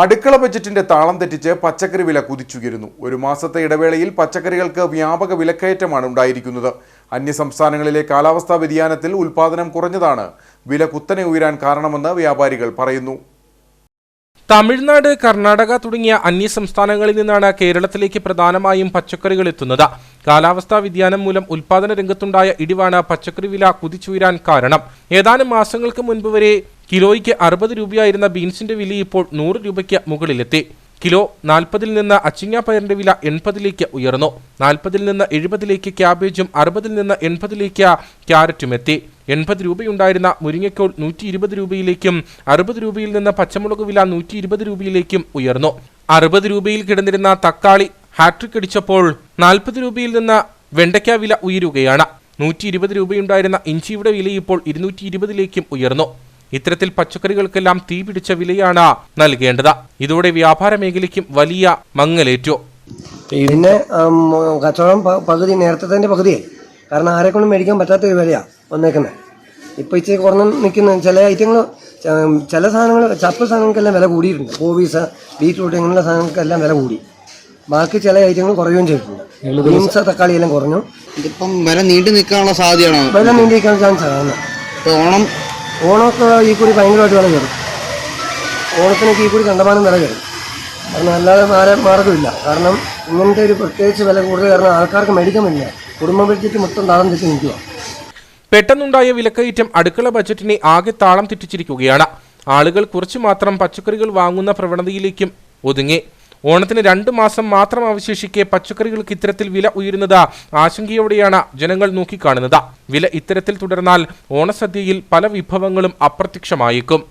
അടുക്കള ബജറ്റിന്റെ താളം തെറ്റിച്ച് പച്ചക്കറി വില കുതിച്ചുയരുന്നു. ഒരു മാസത്തെ ഇടവേളയിൽ പച്ചക്കറികൾക്ക് വ്യാപക വിലക്കയറ്റമാണ് ഉണ്ടായിരിക്കുന്നത്. അന്യസംസ്ഥാനങ്ങളിലെ കാലാവസ്ഥാ വ്യതിയാനത്തിൽ ഉൽപാദനം കുറഞ്ഞതാണ്. വില കുത്തനെ ഉയരാൻ കാരണമെന്ന് വ്യാപാരികൾ പറയുന്നു. തമിഴ്നാട് കർണാടക തുടങ്ങിയ അന്യ സംസ്ഥാനങ്ങളിൽ നിന്നാണ് കേരളത്തിലേക്ക് പ്രധാനമായും പച്ചക്കറികൾ എത്തുന്നത്. കാലാവസ്ഥാ വ്യതിയാനം മൂലം ഉൽപാദന രംഗത്തുണ്ടായ ഇടിവാണ് പച്ചക്കറി വില കുതിച്ചുയരാൻ കാരണം. ഏതാനും മാസങ്ങൾക്ക് മുൻപ് വരെ കിലോയ്ക്ക് അറുപത് രൂപയായിരുന്ന ബീൻസിന്റെ വില ഇപ്പോൾ നൂറ് രൂപയ്ക്ക് മുകളിലെത്തി. കിലോ നാൽപ്പതിൽ നിന്ന് അച്ചിങ്ങാപ്പയറിന്റെ വില എൺപതിലേക്ക് ഉയർന്നു. നാൽപ്പതിൽ നിന്ന് എഴുപതിലേക്ക് ക്യാബേജും അറുപതിൽ നിന്ന് എൺപതിലേക്ക് ക്യാരറ്റും എത്തി എൺപത് രൂപയുണ്ടായിരുന്ന മുരിങ്ങക്കോൾ നൂറ്റി ഇരുപത് രൂപയിലേക്കും അറുപത് രൂപയിൽ നിന്ന് പച്ചമുളക് വില നൂറ്റി ഇരുപത് രൂപയിലേക്കും ഉയർന്നു. അറുപത് രൂപയിൽ കിടന്നിരുന്ന തക്കാളി ഹാട്രിക് അടിച്ചപ്പോൾ നാൽപ്പത് രൂപയിൽ നിന്ന് വെണ്ടയ്ക്ക വില ഉയരുകയാണ്. നൂറ്റി ഇരുപത് രൂപയുണ്ടായിരുന്ന ഇഞ്ചിയുടെ വില ഇപ്പോൾ ഇരുന്നൂറ്റി ഇരുപതിലേക്കും ഉയർന്നു. ഇത്തരത്തിൽ പച്ചക്കറികൾക്കെല്ലാം തീ പിടിച്ച വിലയാണ് നൽകേണ്ടത്. ഇതോടെ വ്യാപാര മേഖലയ്ക്കും വലിയ മങ്ങലേറ്റു. പിന്നെ കച്ചവടം പകുതി നേരത്തെ തന്നെ പകുതിയായി. കാരണം ആരെക്കൊണ്ടും മേടിക്കാൻ പറ്റാത്ത ഒരു വിലയാണ് വന്നേക്കുന്നത് ഇപ്പൊ ഇച്ചിരി കുറഞ്ഞ് നിൽക്കുന്ന ചില ഐറ്റങ്ങൾ ചില സാധനങ്ങൾ ചപ്പ് സാധനങ്ങൾക്കെല്ലാം വില കൂടിയിട്ടുണ്ട്. കോബീസ് ബീറ്റ്റൂട്ട് ഇങ്ങനെയുള്ള സാധനങ്ങൾക്കെല്ലാം വില കൂടി. ബാക്കി ചില ഐറ്റങ്ങൾ കുറയുകയും ചെയ്തിട്ടുണ്ട്. ബീൻസ് തക്കാളി എല്ലാം കുറഞ്ഞു. ഇതിപ്പം വില നീണ്ടു നിൽക്കാനുള്ള സാധ്യതയാണോ? വില നീണ്ടിരിക്കാൻ ചാൻസ് ആണ് ഓണം ഓണമൊക്കെ ഈ കൂടി ഭയങ്കരമായിട്ട് വില കയറും. ഓണത്തിനൊക്കെ ഈ കൂടി കണ്ടമാനം വില കയറും. കാരണം അല്ലാതെ മാറ മാർഗമില്ല. കാരണം ഇങ്ങനത്തെ ഒരു പ്രത്യേകിച്ച് വില കൂടുതൽ കാരണം ആൾക്കാർക്ക് മേടിക്കാൻ പറ്റില്ല. കുടുംബ ബഡ്ജറ്റ് മൊത്തം താളം തെറ്റി നിൽക്കുക. പെട്ടെന്നുണ്ടായ വിലക്കയറ്റം അടുക്കള ബജറ്റിനെ ആകെ താളം തെറ്റിച്ചിരിക്കുകയാണ്. ആളുകൾ കുറച്ചു മാത്രം പച്ചക്കറികൾ വാങ്ങുന്ന പ്രവണതയിലേക്കും ഒതുങ്ങി. ഓണത്തിന് രണ്ട് മാസം മാത്രം അവശേഷിക്കെ പച്ചക്കറികൾക്ക് ഇത്തരത്തിൽ വില ഉയരുന്നത് ആശങ്കയോടെയാണ് ജനങ്ങൾ നോക്കിക്കാണുന്നത്. വില ഇത്തരത്തിൽ തുടർന്നാൽ ഓണസദ്യയിൽ പല വിഭവങ്ങളും അപ്രത്യക്ഷമായേക്കും.